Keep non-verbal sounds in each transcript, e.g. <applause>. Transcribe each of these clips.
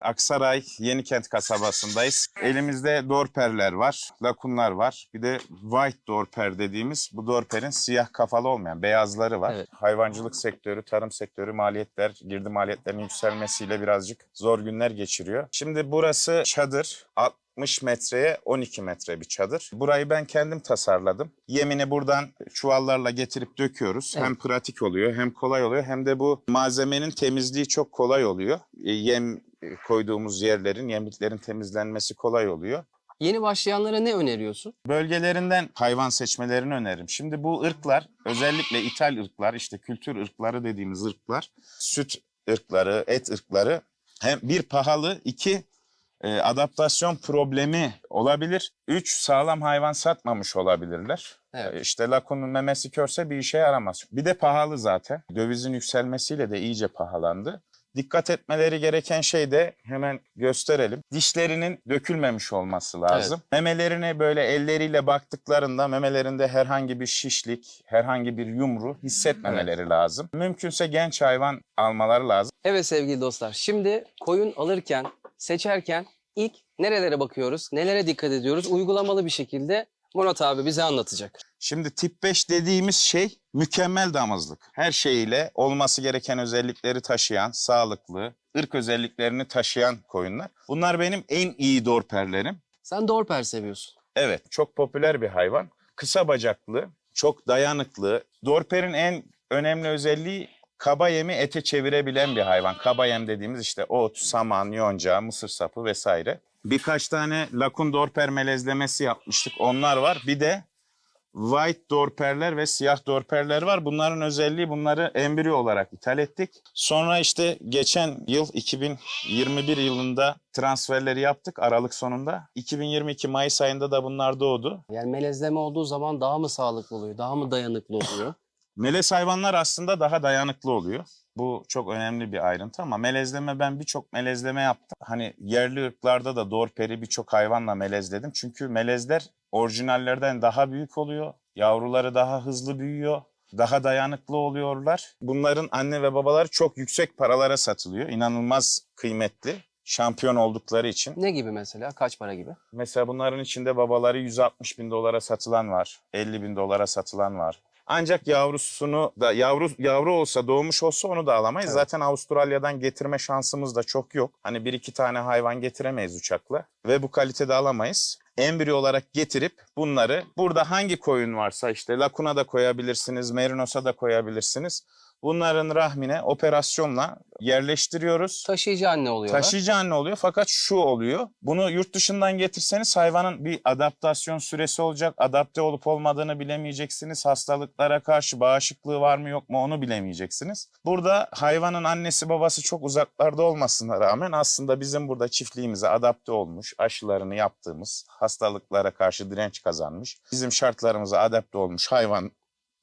Aksaray Yenikent kasabasındayız. Elimizde dorperler var, lakunlar var. Bir de white dorper dediğimiz bu dorperin siyah kafalı olmayan beyazları var. Evet. Hayvancılık sektörü, tarım sektörü maliyetler, girdi maliyetlerinin yükselmesiyle birazcık zor günler geçiriyor. Şimdi burası çadır. 60 metreye 12 metre bir çadır. Burayı ben kendim tasarladım. Yemini buradan çuvallarla getirip döküyoruz. Evet. Hem pratik oluyor hem kolay oluyor hem de bu malzemenin temizliği çok kolay oluyor. E, Yem koyduğumuz yerlerin, yemliklerin temizlenmesi kolay oluyor. Yeni başlayanlara ne öneriyorsun? Bölgelerinden hayvan seçmelerini öneririm. Şimdi bu ırklar özellikle ithal ırklar işte kültür ırkları dediğimiz ırklar süt ırkları, et ırkları hem bir pahalı iki e, adaptasyon problemi olabilir. Üç sağlam hayvan satmamış olabilirler. Evet. E, İşte lakunun memesi körse bir işe yaramaz. Bir de pahalı zaten. Dövizin yükselmesiyle de iyice pahalandı. Dikkat etmeleri gereken şey de hemen gösterelim. Dişlerinin dökülmemiş olması lazım. Memelerine böyle elleriyle baktıklarında memelerinde herhangi bir şişlik, herhangi bir yumru hissetmemeleri lazım. Mümkünse genç hayvan almaları lazım. Evet sevgili dostlar. Şimdi koyun alırken, seçerken ilk nerelere bakıyoruz, nelere dikkat ediyoruz? Uygulamalı bir şekilde Murat abi bize anlatacak. Şimdi tip 5 dediğimiz şey mükemmel damızlık. Her şeyiyle olması gereken özellikleri taşıyan, sağlıklı, ırk özelliklerini taşıyan koyunlar. Bunlar benim en iyi dorperlerim. Sen Dorper seviyorsun. Evet, çok popüler bir hayvan. Kısa bacaklı, çok dayanıklı. Dorper'in en önemli özelliği kaba yemi ete çevirebilen bir hayvan. Kaba yem dediğimiz işte ot, saman, yonca, mısır sapı vesaire. Birkaç tane lakun dorper melezlemesi yapmıştık. Onlar var. Bir de white dorperler ve siyah dorperler var. Bunların özelliği bunları embriyo olarak ithal ettik. Sonra işte geçen yıl 2021 yılında transferleri yaptık Aralık sonunda. 2022 Mayıs ayında da bunlar doğdu. Yani melezleme olduğu zaman daha mı sağlıklı oluyor, daha mı dayanıklı oluyor? <laughs> Melez hayvanlar aslında daha dayanıklı oluyor. Bu çok önemli bir ayrıntı ama melezleme ben birçok melezleme yaptım. Hani yerli ırklarda da dorperi birçok hayvanla melezledim. Çünkü melezler orijinallerden daha büyük oluyor. Yavruları daha hızlı büyüyor. Daha dayanıklı oluyorlar. Bunların anne ve babaları çok yüksek paralara satılıyor. İnanılmaz kıymetli. Şampiyon oldukları için. Ne gibi mesela? Kaç para gibi? Mesela bunların içinde babaları 160 bin dolara satılan var. 50 bin dolara satılan var. Ancak yavrusunu da yavru yavru olsa doğmuş olsa onu da alamayız. Evet. Zaten Avustralya'dan getirme şansımız da çok yok. Hani bir iki tane hayvan getiremeyiz uçakla ve bu kalitede alamayız. Embriyo olarak getirip bunları burada hangi koyun varsa işte lakuna da koyabilirsiniz, merinosa da koyabilirsiniz. Bunların rahmine operasyonla yerleştiriyoruz. Taşıyıcı anne oluyorlar. Taşıyıcı anne oluyor fakat şu oluyor. Bunu yurt dışından getirseniz hayvanın bir adaptasyon süresi olacak. Adapte olup olmadığını bilemeyeceksiniz. Hastalıklara karşı bağışıklığı var mı yok mu onu bilemeyeceksiniz. Burada hayvanın annesi babası çok uzaklarda olmasına rağmen aslında bizim burada çiftliğimize adapte olmuş, aşılarını yaptığımız, hastalıklara karşı direnç kazanmış, bizim şartlarımıza adapte olmuş hayvan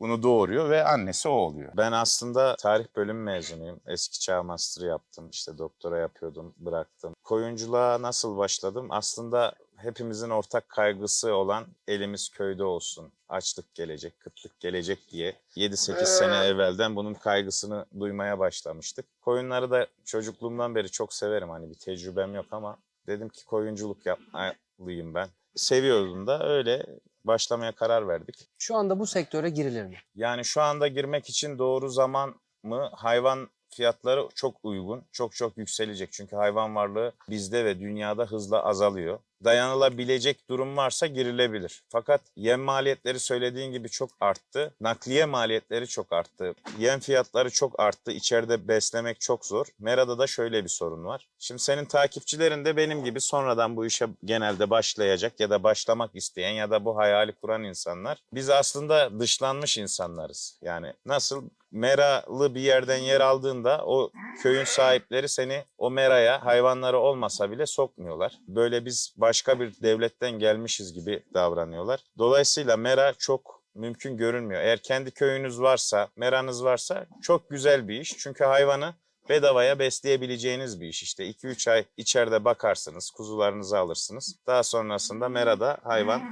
bunu doğuruyor ve annesi o oluyor. Ben aslında tarih bölümü mezunuyum. Eski çağ master yaptım. İşte doktora yapıyordum, bıraktım. Koyunculuğa nasıl başladım? Aslında hepimizin ortak kaygısı olan elimiz köyde olsun. Açlık gelecek, kıtlık gelecek diye 7-8 sene evvelden bunun kaygısını duymaya başlamıştık. Koyunları da çocukluğumdan beri çok severim. Hani bir tecrübem yok ama dedim ki koyunculuk yapmalıyım ben. Seviyordum da öyle başlamaya karar verdik. Şu anda bu sektöre girilir mi? Yani şu anda girmek için doğru zaman mı? Hayvan fiyatları çok uygun. Çok çok yükselecek. Çünkü hayvan varlığı bizde ve dünyada hızla azalıyor. Dayanılabilecek durum varsa girilebilir. Fakat yem maliyetleri söylediğin gibi çok arttı. Nakliye maliyetleri çok arttı. Yem fiyatları çok arttı. İçeride beslemek çok zor. Mera'da da şöyle bir sorun var. Şimdi senin takipçilerin de benim gibi sonradan bu işe genelde başlayacak ya da başlamak isteyen ya da bu hayali kuran insanlar. Biz aslında dışlanmış insanlarız. Yani nasıl meralı bir yerden yer aldığında o köyün sahipleri seni o meraya hayvanları olmasa bile sokmuyorlar. Böyle biz başka bir devletten gelmişiz gibi davranıyorlar. Dolayısıyla mera çok mümkün görünmüyor. Eğer kendi köyünüz varsa, meranız varsa çok güzel bir iş. Çünkü hayvanı bedavaya besleyebileceğiniz bir iş. İşte 2-3 ay içeride bakarsınız, kuzularınızı alırsınız. Daha sonrasında merada hayvan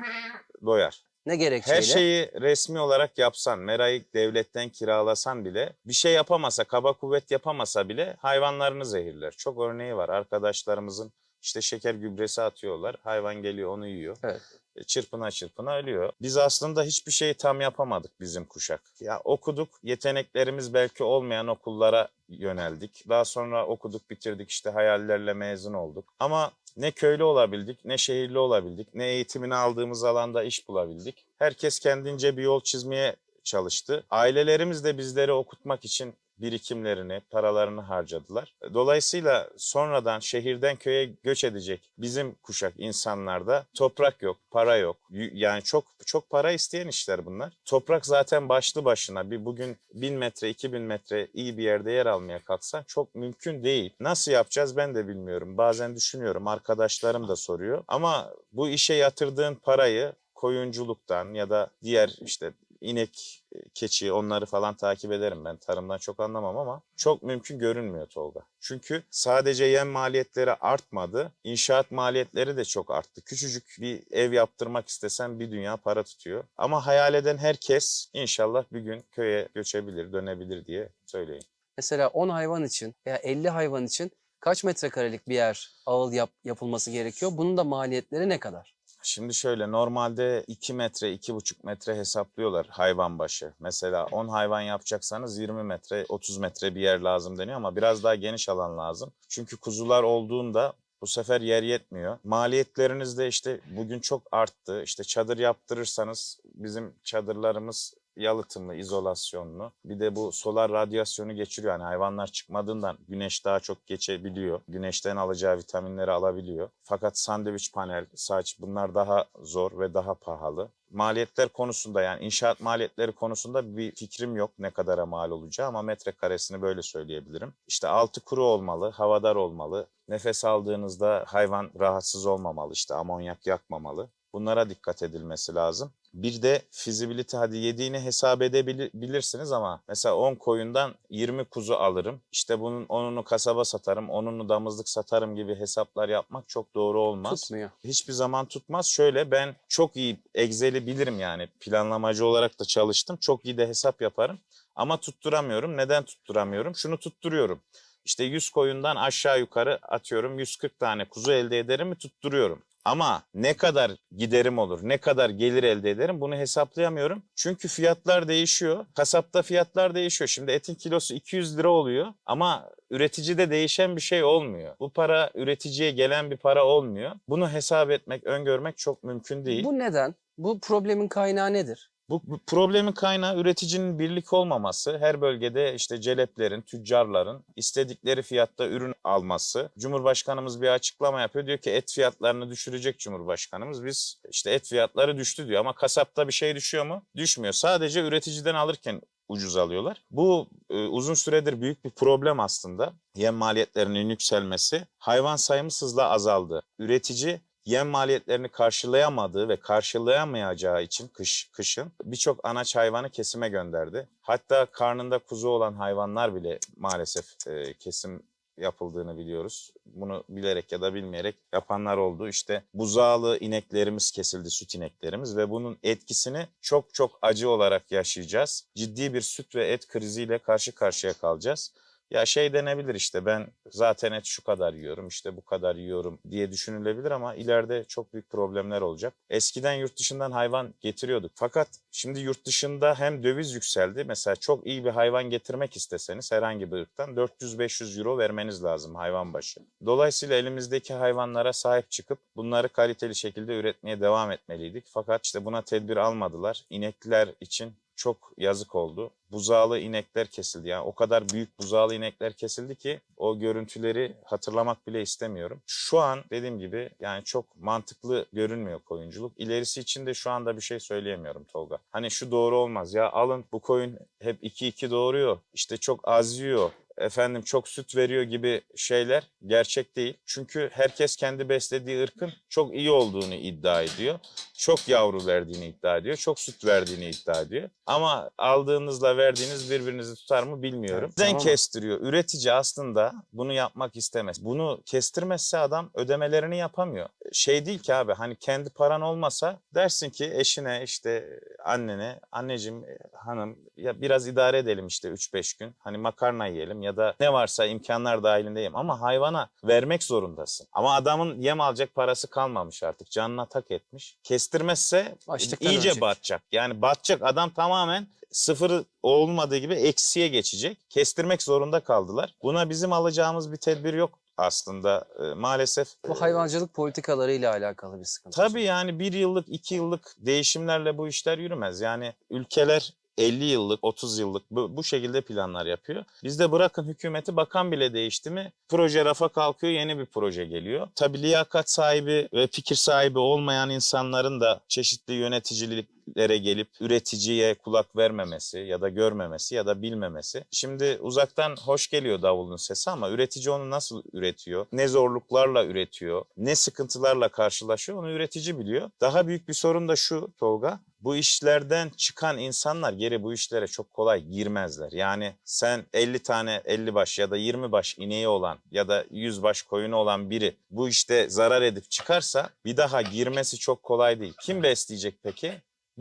doyar. Ne gerekçeyle? Her şeyi resmi olarak yapsan, merayı devletten kiralasan bile bir şey yapamasa, kaba kuvvet yapamasa bile hayvanlarını zehirler. Çok örneği var. Arkadaşlarımızın işte şeker gübresi atıyorlar. Hayvan geliyor onu yiyor. Evet. E, Çırpına çırpına ölüyor. Biz aslında hiçbir şeyi tam yapamadık bizim kuşak. Ya okuduk, yeteneklerimiz belki olmayan okullara yöneldik. Daha sonra okuduk, bitirdik işte hayallerle mezun olduk. Ama ne köylü olabildik, ne şehirli olabildik, ne eğitimini aldığımız alanda iş bulabildik. Herkes kendince bir yol çizmeye çalıştı. Ailelerimiz de bizleri okutmak için birikimlerini, paralarını harcadılar. Dolayısıyla sonradan şehirden köye göç edecek bizim kuşak insanlarda toprak yok, para yok. Yani çok çok para isteyen işler bunlar. Toprak zaten başlı başına bir bugün 1000 metre, 2000 metre iyi bir yerde yer almaya kalksan çok mümkün değil. Nasıl yapacağız ben de bilmiyorum. Bazen düşünüyorum, arkadaşlarım da soruyor. Ama bu işe yatırdığın parayı koyunculuktan ya da diğer işte inek, keçi onları falan takip ederim ben. Tarımdan çok anlamam ama çok mümkün görünmüyor Tolga. Çünkü sadece yem maliyetleri artmadı, inşaat maliyetleri de çok arttı. Küçücük bir ev yaptırmak istesen bir dünya para tutuyor. Ama hayal eden herkes inşallah bir gün köye göçebilir, dönebilir diye söyleyeyim. Mesela 10 hayvan için veya 50 hayvan için kaç metrekarelik bir yer ağıl yap, yapılması gerekiyor? Bunun da maliyetleri ne kadar? Şimdi şöyle normalde 2 metre, 2,5 metre hesaplıyorlar hayvan başı. Mesela 10 hayvan yapacaksanız 20 metre, 30 metre bir yer lazım deniyor ama biraz daha geniş alan lazım. Çünkü kuzular olduğunda bu sefer yer yetmiyor. Maliyetleriniz de işte bugün çok arttı. İşte çadır yaptırırsanız bizim çadırlarımız yalıtımlı, izolasyonlu. Bir de bu solar radyasyonu geçiriyor. Yani hayvanlar çıkmadığından güneş daha çok geçebiliyor. Güneşten alacağı vitaminleri alabiliyor. Fakat sandviç panel, saç bunlar daha zor ve daha pahalı. Maliyetler konusunda yani inşaat maliyetleri konusunda bir fikrim yok ne kadara mal olacağı ama metrekaresini böyle söyleyebilirim. İşte altı kuru olmalı, havadar olmalı. Nefes aldığınızda hayvan rahatsız olmamalı, işte amonyak yakmamalı. Bunlara dikkat edilmesi lazım. Bir de fizibilite hadi yediğini hesap edebilirsiniz ama mesela 10 koyundan 20 kuzu alırım. İşte bunun onunu kasaba satarım, onunu damızlık satarım gibi hesaplar yapmak çok doğru olmaz. Tutmuyor. Hiçbir zaman tutmaz. Şöyle ben çok iyi Excel'i bilirim yani planlamacı olarak da çalıştım. Çok iyi de hesap yaparım ama tutturamıyorum. Neden tutturamıyorum? Şunu tutturuyorum. İşte 100 koyundan aşağı yukarı atıyorum 140 tane kuzu elde ederim mi tutturuyorum. Ama ne kadar giderim olur, ne kadar gelir elde ederim bunu hesaplayamıyorum. Çünkü fiyatlar değişiyor. Kasapta fiyatlar değişiyor. Şimdi etin kilosu 200 lira oluyor ama üreticide değişen bir şey olmuyor. Bu para üreticiye gelen bir para olmuyor. Bunu hesap etmek, öngörmek çok mümkün değil. Bu neden? Bu problemin kaynağı nedir? Bu, bu problemin kaynağı üreticinin birlik olmaması, her bölgede işte celeplerin, tüccarların istedikleri fiyatta ürün alması. Cumhurbaşkanımız bir açıklama yapıyor. Diyor ki et fiyatlarını düşürecek Cumhurbaşkanımız. Biz işte et fiyatları düştü diyor ama kasapta bir şey düşüyor mu? Düşmüyor. Sadece üreticiden alırken ucuz alıyorlar. Bu e, uzun süredir büyük bir problem aslında. Yem maliyetlerinin yükselmesi. Hayvan sayımız hızla azaldı. Üretici yem maliyetlerini karşılayamadığı ve karşılayamayacağı için kış kışın birçok anaç hayvanı kesime gönderdi. Hatta karnında kuzu olan hayvanlar bile maalesef e, kesim yapıldığını biliyoruz. Bunu bilerek ya da bilmeyerek yapanlar oldu. İşte buzağlı ineklerimiz kesildi, süt ineklerimiz ve bunun etkisini çok çok acı olarak yaşayacağız. Ciddi bir süt ve et kriziyle karşı karşıya kalacağız. Ya şey denebilir işte ben zaten et şu kadar yiyorum işte bu kadar yiyorum diye düşünülebilir ama ileride çok büyük problemler olacak. Eskiden yurt dışından hayvan getiriyorduk fakat şimdi yurt dışında hem döviz yükseldi mesela çok iyi bir hayvan getirmek isteseniz herhangi bir ırktan 400-500 euro vermeniz lazım hayvan başı. Dolayısıyla elimizdeki hayvanlara sahip çıkıp bunları kaliteli şekilde üretmeye devam etmeliydik. Fakat işte buna tedbir almadılar. İnekler için çok yazık oldu. Buzağlı inekler kesildi. Yani o kadar büyük buzağlı inekler kesildi ki o görüntüleri hatırlamak bile istemiyorum. Şu an dediğim gibi yani çok mantıklı görünmüyor koyunculuk. İlerisi için de şu anda bir şey söyleyemiyorum Tolga. Hani şu doğru olmaz ya alın bu koyun hep 2-2 doğuruyor. İşte çok az yiyor. efendim çok süt veriyor gibi şeyler gerçek değil. Çünkü herkes kendi beslediği ırkın çok iyi olduğunu iddia ediyor. Çok yavru verdiğini iddia ediyor. Çok süt verdiğini iddia ediyor. Ama aldığınızla verdiğiniz birbirinizi tutar mı bilmiyorum. Evet, tamam. kestiriyor? Üretici aslında bunu yapmak istemez. Bunu kestirmezse adam ödemelerini yapamıyor. Şey değil ki abi hani kendi paran olmasa dersin ki eşine işte annene anneciğim e, hanım ya biraz idare edelim işte 3-5 gün. Hani makarna yiyelim ya da ne varsa imkanlar dahilinde yiyelim. Ama hayvana vermek zorundasın. Ama adamın yem alacak parası kalmamış artık. Canına tak etmiş. Kestirmezse Açlıktan iyice ölecek. batacak. Yani batacak adam tamamen sıfırı olmadığı gibi eksiye geçecek. Kestirmek zorunda kaldılar. Buna bizim alacağımız bir tedbir yok aslında e, maalesef. Bu hayvancılık politikalarıyla alakalı bir sıkıntı. Tabii yani bir yıllık, iki yıllık değişimlerle bu işler yürümez. Yani ülkeler 50 yıllık, 30 yıllık bu, bu şekilde planlar yapıyor. Bizde bırakın hükümeti bakan bile değişti mi proje rafa kalkıyor yeni bir proje geliyor. Tabii liyakat sahibi ve fikir sahibi olmayan insanların da çeşitli yöneticiliklere gelip üreticiye kulak vermemesi ya da görmemesi ya da bilmemesi. Şimdi uzaktan hoş geliyor davulun sesi ama üretici onu nasıl üretiyor? Ne zorluklarla üretiyor? Ne sıkıntılarla karşılaşıyor? Onu üretici biliyor. Daha büyük bir sorun da şu Tolga. Bu işlerden çıkan insanlar geri bu işlere çok kolay girmezler. Yani sen 50 tane 50 baş ya da 20 baş ineği olan ya da 100 baş koyunu olan biri bu işte zarar edip çıkarsa bir daha girmesi çok kolay değil. Kim besleyecek peki?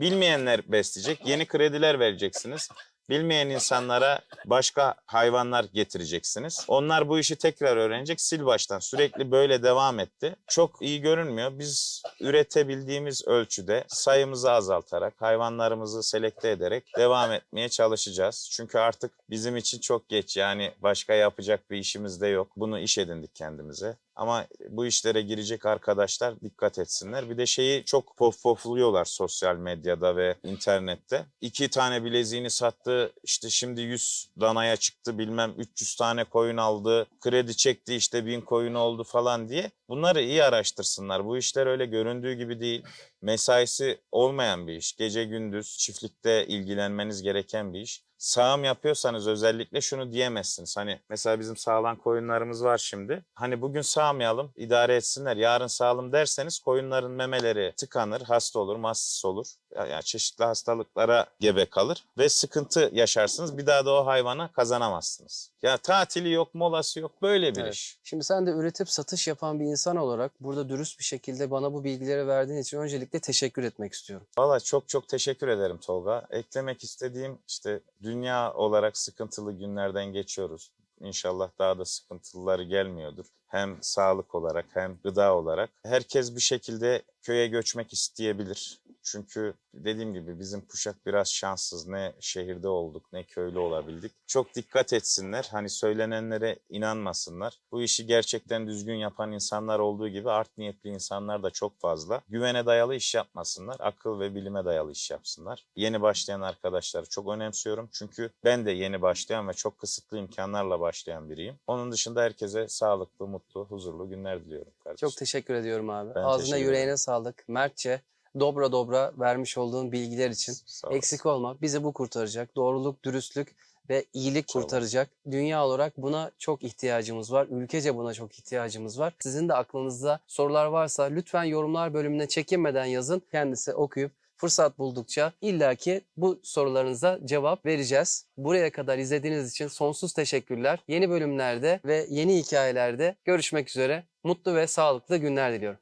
Bilmeyenler besleyecek. Yeni krediler vereceksiniz. Bilmeyen insanlara başka hayvanlar getireceksiniz. Onlar bu işi tekrar öğrenecek. Sil baştan sürekli böyle devam etti. Çok iyi görünmüyor. Biz üretebildiğimiz ölçüde sayımızı azaltarak, hayvanlarımızı selekte ederek devam etmeye çalışacağız. Çünkü artık bizim için çok geç. Yani başka yapacak bir işimiz de yok. Bunu iş edindik kendimize. Ama bu işlere girecek arkadaşlar dikkat etsinler. Bir de şeyi çok pof pofluyorlar sosyal medyada ve internette. İki tane bileziğini sattı işte şimdi 100 danaya çıktı bilmem 300 tane koyun aldı. Kredi çekti işte 1000 koyun oldu falan diye. Bunları iyi araştırsınlar. Bu işler öyle göründüğü gibi değil. Mesaisi olmayan bir iş. Gece gündüz çiftlikte ilgilenmeniz gereken bir iş. Sağım yapıyorsanız özellikle şunu diyemezsiniz. Hani mesela bizim sağlan koyunlarımız var şimdi. Hani bugün sağmayalım, idare etsinler. Yarın sağalım derseniz koyunların memeleri tıkanır, hasta olur, massis olur. Ya- Yani çeşitli hastalıklara gebe kalır ve sıkıntı yaşarsınız. Bir daha da o hayvana kazanamazsınız. Ya tatili yok, molası yok. Böyle bir Evet. iş. Şimdi sen de üretip satış yapan bir insan olarak burada dürüst bir şekilde bana bu bilgileri verdiğin için öncelikle teşekkür etmek istiyorum. Valla çok çok teşekkür ederim Tolga. Eklemek istediğim işte dünya olarak sıkıntılı günlerden geçiyoruz. İnşallah daha da sıkıntılıları gelmiyordur. Hem sağlık olarak hem gıda olarak. Herkes bir şekilde köye göçmek isteyebilir. Çünkü dediğim gibi bizim kuşak biraz şanssız. Ne şehirde olduk ne köylü olabildik. Çok dikkat etsinler. Hani söylenenlere inanmasınlar. Bu işi gerçekten düzgün yapan insanlar olduğu gibi art niyetli insanlar da çok fazla. Güvene dayalı iş yapmasınlar. Akıl ve bilime dayalı iş yapsınlar. Yeni başlayan arkadaşları çok önemsiyorum. Çünkü ben de yeni başlayan ve çok kısıtlı imkanlarla başlayan biriyim. Onun dışında herkese sağlıklı, mutlu, huzurlu günler diliyorum kardeşim. Çok teşekkür ediyorum abi. Ben Ağzına yüreğine sağlık. Mertçe, dobra dobra vermiş olduğun bilgiler için. Eksik olma. Bizi bu kurtaracak. Doğruluk, dürüstlük ve iyilik kurtaracak. Dünya olarak buna çok ihtiyacımız var. Ülkece buna çok ihtiyacımız var. Sizin de aklınızda sorular varsa lütfen yorumlar bölümüne çekinmeden yazın. Kendisi okuyup fırsat buldukça illaki bu sorularınıza cevap vereceğiz. Buraya kadar izlediğiniz için sonsuz teşekkürler. Yeni bölümlerde ve yeni hikayelerde görüşmek üzere. Mutlu ve sağlıklı günler diliyorum.